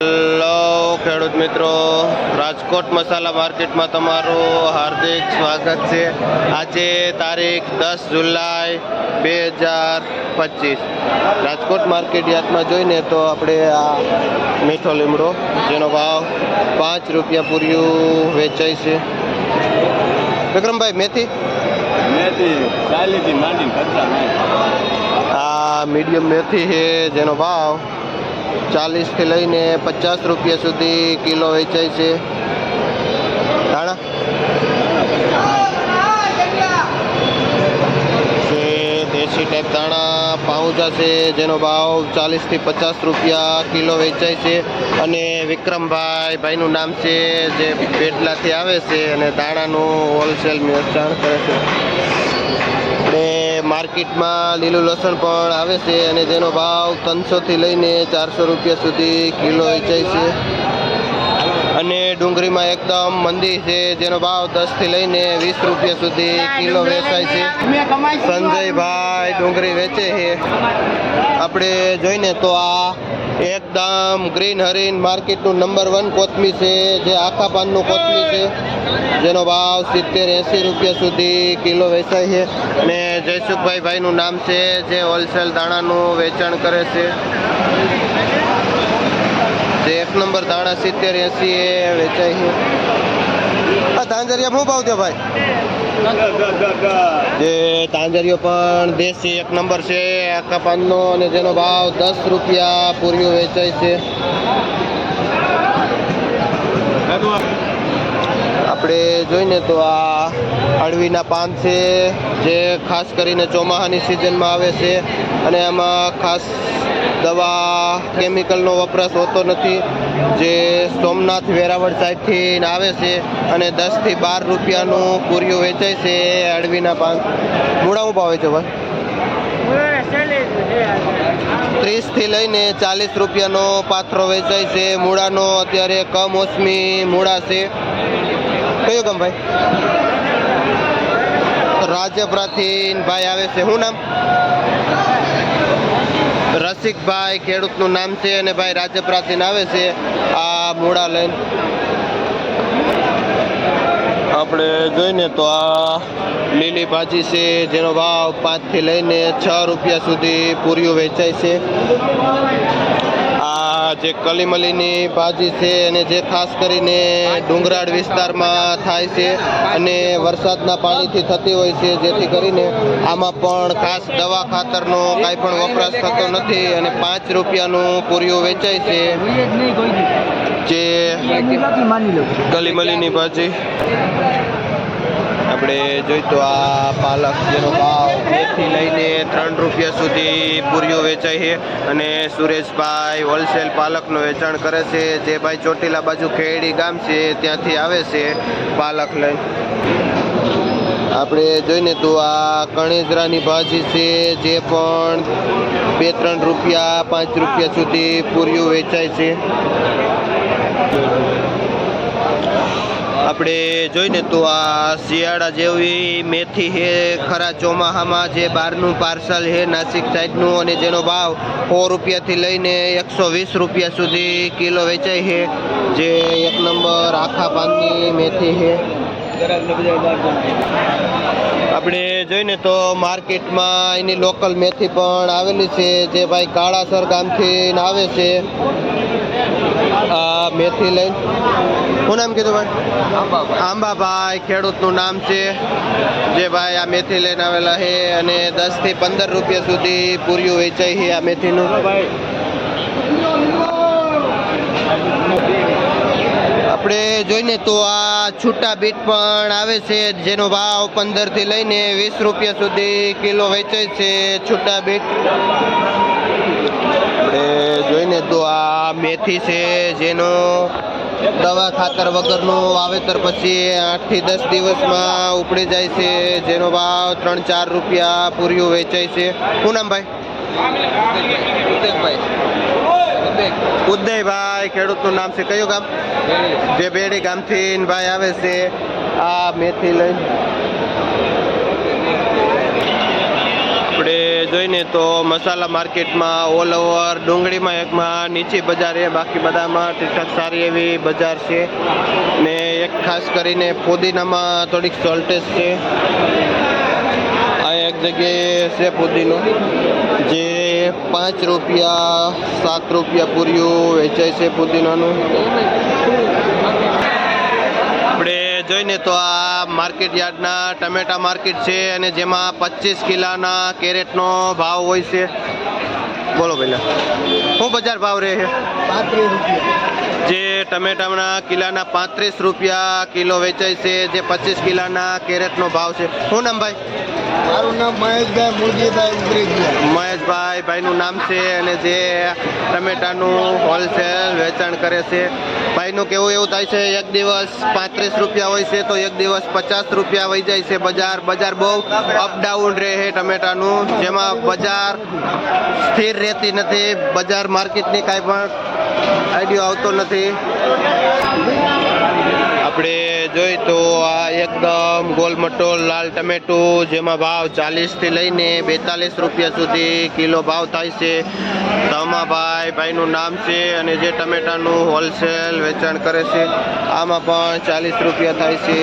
Hello ખેડૂત મિત્રો રાજકોટ મસાલા માર્કેટમાં તમારું હાર્દિક સ્વાગત છે. આજે તારીખ દસ જુલાઈ બે હજાર પચીસ. રાજકોટ માર્કેટ યાર્ડમાં જોઈને તો આપણે આ મીઠો લીમડો જેનો ભાવ પાંચ રૂપિયા પૂર્યું વેચાય છે. વિક્રમભાઈ મેથી? મેથી આ મીડિયમ મેથી છે જેનો ભાવ ચાલીસથી લઈને પચાસ રૂપિયા સુધી કિલો વેચાય છે. ધાણા? દેશી ટાઈપ દાણા પાઉજા છે, જેનો ભાવ ચાલીસથી પચાસ રૂપિયા કિલો વેચાય છે. અને વિક્રમભાઈ ભાઈનું નામ છે, જે પેટલાથી આવે છે અને દાણાનું હોલસેલ વેચાણ કરે છે. અને માર્કેટમાં લીલું લસણ પણ આવે છે અને જેનો ભાવ ત્રણસોથી લઈને ચારસો રૂપિયા સુધી કિલો વેચાય છે. અને ડુંગળીમાં એકદમ મંદી છે, જેનો ભાવ દસથી લઈને વીસ રૂપિયા સુધી કિલો વેચાય છે. સંજયભાઈ ડુંગળી વેચે છે. આપણે જોઈને તો આ એકદમ ગ્રીન હરીન માર્કેટનું નંબર વન કોથમી છે, જે આખા પાનનું કોથમી છે. જેનો ભાવ સિત્તેર એંસી રૂપિયા સુધી કિલો વેચાય છે. અને જયસુખભાઈ ભાઈનું નામ છે, જે હોલસેલ દાણાનું વેચાણ કરે છે. જે એક નંબર દાણા સિત્તેર એસી એ વેચાય છે. આ તાંજરિયા શું ભાવ ભાઈ? જે તાંજરિયો પણ દેશી એક નંબર છે, આખા પાનનો અને જેનો ભાવ દસ રૂપિયા પૂર્યો વેચાય છે. આપણે જોઈને તો આ અળવીના પાન છે, જે ખાસ કરીને ચોમાસાની સિઝનમાં આવે છે અને આમાં ખાસ દવા, કેમિકલનો વપરાશ હોતો નથી. જે સોમનાથ વેરાવળ સાઈડથી આવે છે અને દસથી બાર રૂપિયાનું પૂરિયું વેચાય છે અળવીના પાન. મૂળા હું ભાવે છે ભાઈ? ત્રીસથી લઈને ચાલીસ રૂપિયાનો પાથરો વેચાય છે. મૂળાનો અત્યારે કમોસમી મૂળા છે. કયો ગામ ભાઈ? રાજપરાથી ભાઈ આવે છે. શું નામ? રસિકભાઈ ખેડૂતનું નામ છે અને ભાઈ રાજપરાથી આવે છે. આ મૂળા લઈને. આપણે જોઈને તો આ લીલી ભાજી છે, જેનો ભાવ પાંચથી લઈને છ રૂપિયા સુધી પૂરીઓ વેચાય છે. જે કલીમલીની ભાજી છે અને જે ખાસ કરીને ડુંગરાળ વિસ્તારમાં થાય છે અને વરસાદના પાણીથી થતી હોય છે જેથી કરીને આમાં પણ ખાસ દવા ખાતરનો કાંઈ પણ વપરાશ થતો નથી અને પાંચ રૂપિયાનું પૂરીઓ વેચાય છે. જે કલીમલીની ભાજી. આપણે જોઈ તો આ પાલક જેનો ભાવ બેથી લઈને ત્રણ રૂપિયા સુધી પૂરીઓ વેચાય છે અને સુરેશભાઈ હોલસેલ પાલકનું વેચાણ કરે છે. જે ભાઈ ચોટીલા બાજુ ખેડી ગામ છે, ત્યાંથી આવે છે પાલક લઈ આપણે જોઈને તો આ કણેજરાની ભાજી છે, જે પણ બે ત્રણ રૂપિયા, પાંચ રૂપિયા સુધી પૂરીઓ વેચાય છે. આપણે જોઈને તો આ શિયાળા જેવી મેથી છે, ખરા ચોમાસામાં જે બહારનું પાર્સલ છે, નાસિક સાઈડનું, અને જેનો ભાવ સો રૂપિયાથી લઈને એકસો વીસ રૂપિયા સુધી કિલો વેચાય છે. જે એક નંબર આખા પાનની મેથી છે. આપણે જોઈને તો માર્કેટમાં એની લોકલ મેથી પણ આવેલી છે, જે ભાઈ કાળાસર ગામથી આવે છે. મેથી લઈને. શું નામ કીધું ભાઈ? આંબાભાઈ. ખેડૂતનું નામ છે. જે ભાઈ આ મેથી લઈને આવેલા છે અને દસથી પંદર રૂપિયા સુધી પૂર્યું વેચાય છે આ મેથીનું. આપણે જોઈને તો આ છૂટા બીટ પણ આવે છે જેનો ભાવ પંદરથી લઈને વીસ રૂપિયા સુધી કિલો વેચાય છે છૂટા બીટ. આપણે જોઈને તો આ મેથી છે જેનો દવા ખાતર વગરનું વાવેતર પછી આઠથી દસ દિવસમાં ઉપડી જાય છે. જેનો ભાવ ત્રણ ચાર રૂપિયા પૂર્યું વેચાય છે. શું નામ ભાઈ? ઉદયભાઈ. ખેડૂતનું નામ છે. કયું ગામ? જે બેડી ગામથી ભાઈ આવે છે. આ મેથી લઈને. આપણે જોઈને તો મસાલા માર્કેટમાં ઓલ ઓવર ડુંગળીમાં એકમાં, નીચી બજાર છે બાકી બધામાં ઠીકઠાક સારી એવી બજાર છે. ને એક ખાસ કરીને પુદીનામાં થોડીક સોલ્ટેજ છે. આ એક જગ્યાએ છે પુદીનો, જે પાંચ રૂપિયા, સાત રૂપિયા પૂર્યું વેચાય છે પુદીનાનું. આપણે જોઈને તો આ માર્કેટ યાર્ડના ટમેટા માર્કેટ છે અને જેમાં પચીસ કિલાના કેરેટનો ભાવ હોય છે. બોલો પહેલાં શું બજાર ભાવ રહે છે? જે ટમેટાના કિલાના પાંત્રીસ રૂપિયા કિલો વેચાય છે જે પચીસ કિલાના કેરેટનો ભાવ છે. શું નામ ભાઈ? મારું નામ મહેશભાઈ મુરજીભાઈ ઉગરેજિયા મહેશભાઈ ભાઈનું નામ છે અને જે ટમેટાનું હોલસેલ વેચાણ કરે છે. ભાઈનું કેવું એવું થાય છે, એક દિવસ પાંત્રીસ રૂપિયા હોય છે, તો એક દિવસ પચાસ રૂપિયા વહી જાય છે બજાર. બજાર બહુ અપડાઉન રહે છે ટમેટાનું. જેમાં બજાર સ્થિર રહેતી નથી. બજાર માર્કેટની કાંઈ પણ આઈડિયો આવતો નથી. આપણે જોઈ તો એકદમ ગોલમટોલ લાલ ટમેટું, જેમાં ભાવ ચાલીસથી લઈને બેતાલીસ રૂપિયા સુધી કિલો ભાવ થાય છે. તમાભાઈ ભાઈનું નામ છે અને જે ટમેટાનું હોલસેલ વેચાણ કરે છે, આમાં પણ ચાલીસ રૂપિયા થાય છે.